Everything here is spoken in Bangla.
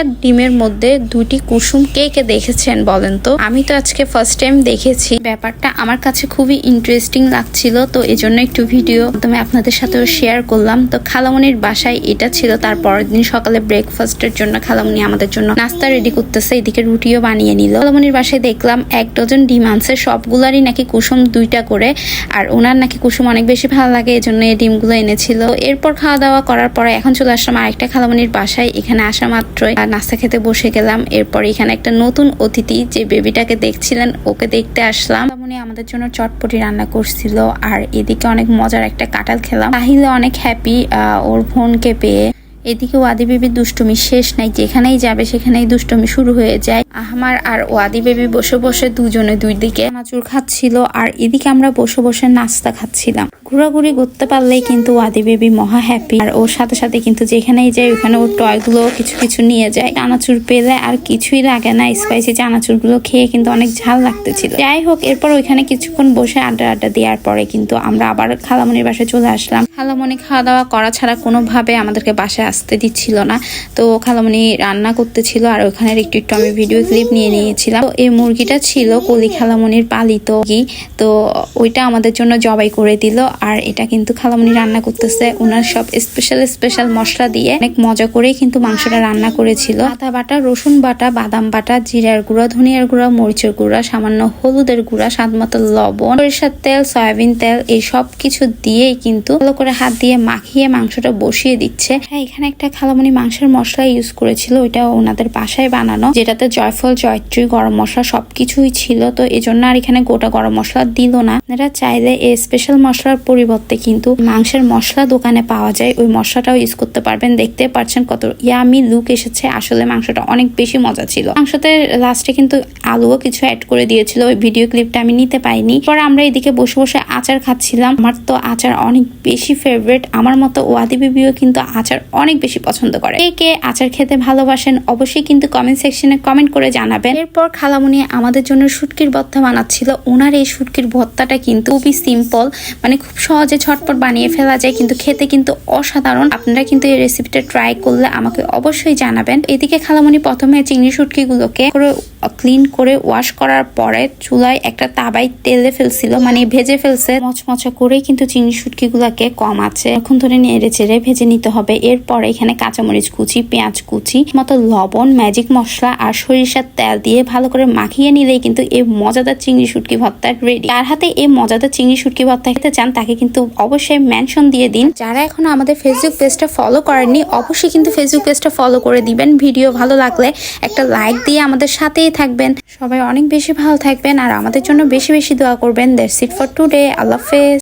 একটা ডিমের মধ্যে দুটি কুসুম কে কে দেখেছেন বলেন তো? আমি তো আজকে ফার্স্ট টাইম দেখেছি। ব্যাপারটা আমার কাছে খুবই ইন্টারেস্টিং লাগছিল, তো এই জন্য একটু ভিডিও তুমি আপনাদের সাথেও শেয়ার করলাম। তো খালামনির বাসায় এটা ছিল, তার পরের দিন সকালে ব্রেকফাস্টের জন্য খালামনি আমাদের জন্য নাস্তা রেডি করতেছে, এদিকে রুটিও বানিয়ে নিল। খালামনির বাসায় দেখলাম এক ডজন ডিম আনছে, সবগুলারই নাকি কুসুম দুইটা করে, আর ওনার নাকি কুসুম অনেক বেশি ভালো লাগে এই জন্য এই ডিমগুলো এনেছিল। এরপর খাওয়া দাওয়া করার পরে এখন চলে আসলাম আরেকটা খালামনির বাসায়, এখানে আসা মাত্রই। নাস্তা খেতে বসে গেলাম। এরপর এখানে একটা নতুন অতিথি যে বেবিটাকে দেখছিলেন, ওকে দেখতে আসলাম। তেমনি আমাদের জন্য চটপটি রান্না করছিল আর এদিকে অনেক মজার একটা কাটাল খেলাম। তাহিলে অনেক হ্যাপি ওর বোনকে পেয়ে। এদিকে ওয়াদি বেবির দুষ্টুমি শেষ নাই, যেখানেই যাবে সেখানেই দুষ্টুমি শুরু হয়ে যায়। আহমার আর ওয়াদি বেবি বসে বসে দুজনে দুই দিকে নাচুর খাচ্ছিল, আর এদিকে আমরা বসে বসে নাস্তা খাচ্ছিলাম। ঘোরাঘুরি করতে পারলেই কিন্তু ওয়াদি বেবি মহা হ্যাপি আর ওর সাথে সাথে কিন্তু যেখানেই যায় ওখানে ওর টয়গুলো কিছু কিছু নিয়ে যায়। চানাচুর পেলে আর কিছুই লাগে না স্পাইসি চানাচুরগুলো খেয়ে কিন্তু অনেক ঝাল লাগতেছিল। যাই হোক, এরপর ওইখানে কিছুক্ষণ বসে আড্ডা আড্ডা দেওয়ার পরে কিন্তু আমরা আবার খালামনির বাসায় চলে আসলাম। খালামনি খাওয়া দাওয়া করা ছাড়া কোনোভাবে আমাদেরকে বাসায় আসতে দিচ্ছিল না। তো খালামনি রান্না করতেছিল, আর ওখানের একটু একটু আমি ভিডিও ক্লিপ নিয়ে নিয়েছিলাম। তো এই মুরগিটা ছিল কলি খালামনির পালিত মুরগি। তো ওইটা আমাদের জন্য জবাই করে দিল। আর এটা কিন্তু খালামনি রান্না করতেছে। ওনার সব স্পেশাল স্পেশাল মশলা দিয়ে অনেক মজা করেই কিন্তু মাংসটা রান্না করেছিল। আদা বাটা রসুন বাটা বাদাম বাটা জিরার গুঁড়া ধনিয়ার গুঁড়া মরিচের গুঁড়া সামান্য হলুদের গুঁড়া স্বাদ মতো লবণ সরিষার তেল সয়াবিন তেল এই সব কিছু দিয়েই কিন্তু ভালো করে হাত দিয়ে মাখিয়ে মাংসটা বসিয়ে দিচ্ছে। হ্যাঁ এখানে একটা খালামনি মাংসের মশলা ইউজ করেছিল। ওইটা ওনাদের বাসায় বানানো। যেটাতে জয়ফল জয়ত্রী গরম মশলা সবকিছুই ছিল, তো এই জন্য আর এখানে গোটা গরম মশলা দিল না। আপনারা চাইলে এই স্পেশাল মশলার পরিবর্তে কিন্তু মাংসের মশলা দোকানে পাওয়া যায়, ওই মশলাটাও ইউজ করতে পারবেন। দেখতে পাচ্ছেন কত ইয়ামি লুক এসেছে, আসলে মাংসটা অনেক বেশি মজা ছিল। মাংসতে লাস্টে কিন্তু আলুও কিছু অ্যাড করে দিয়েছিল, ওই ভিডিও ক্লিপটা আমি নিতে পাইনি পরে আমরা এদিকে বসে বসে আচার খাচ্ছিলাম। আমার তো আচার অনেক বেশি ফেভারিট আমার মতো ওয়াদি বিবিও কিন্তু আচার অনেক বেশি পছন্দ করে। কে কে আচার খেতে ভালোবাসেন, অবশ্যই কিন্তু কমেন্ট সেকশনে কমেন্ট জানাবেন। এরপর খালামুনি আমাদের জন্য শুটকির ভর্তা বানাচ্ছিল। ওনার এই শুটকির ভর্তাটা কিন্তু খুবই সিম্পল মানে খুব সহজে ছটপট বানিয়ে ফেলা যায়, কিন্তু খেতে কিন্তু অসাধারণ। আপনারা কিন্তু এই রেসিপিটা ট্রাই করলে আমাকে অবশ্যই জানাবেন। এদিকে খালামুনি প্রথমে চিংড়ি শুটকিগুলোকে ক্লিন করে ওয়াশ করার পরে চুলায় একটা তাবাই তেলে ফেলছিল মানে ভেজে ফেলছে। মচমচা করে কিন্তু চিংড়ি শুটকিগুলোকে কম আছে। এখন ধরে নেড়ে চেড়ে ভেজে নিতে হবে। এরপরে এখানে কাঁচামরিচ কুচি, পেঁয়াজ কুচি মতো লবণ ম্যাজিক মশলা আর সরিষার তেল দিয়ে ভালো করে মাখিয়ে নিলেই কিন্তু এই মজাদার চিংড়ি শুটকি ভর্তা রেডি তার হাতে এই মজাদার চিংড়ি শুটকি ভর্তা খেতে চান, তাকে কিন্তু অবশ্যই মেনশন দিয়ে দিন। যারা এখন আমাদের ফেসবুক পেজটা ফলো করেননি, অবশ্যই কিন্তু ফেসবুক পেজটা ফলো করে দিবেন। ভিডিও ভালো লাগলে একটা লাইক দিয়ে আমাদের সাথেই থাকবেন। সবাই অনেক বেশি ভালো থাকবেন আর আমাদের জন্য বেশি বেশি দোয়া করবেন। That's it for today Allah হাফেজ।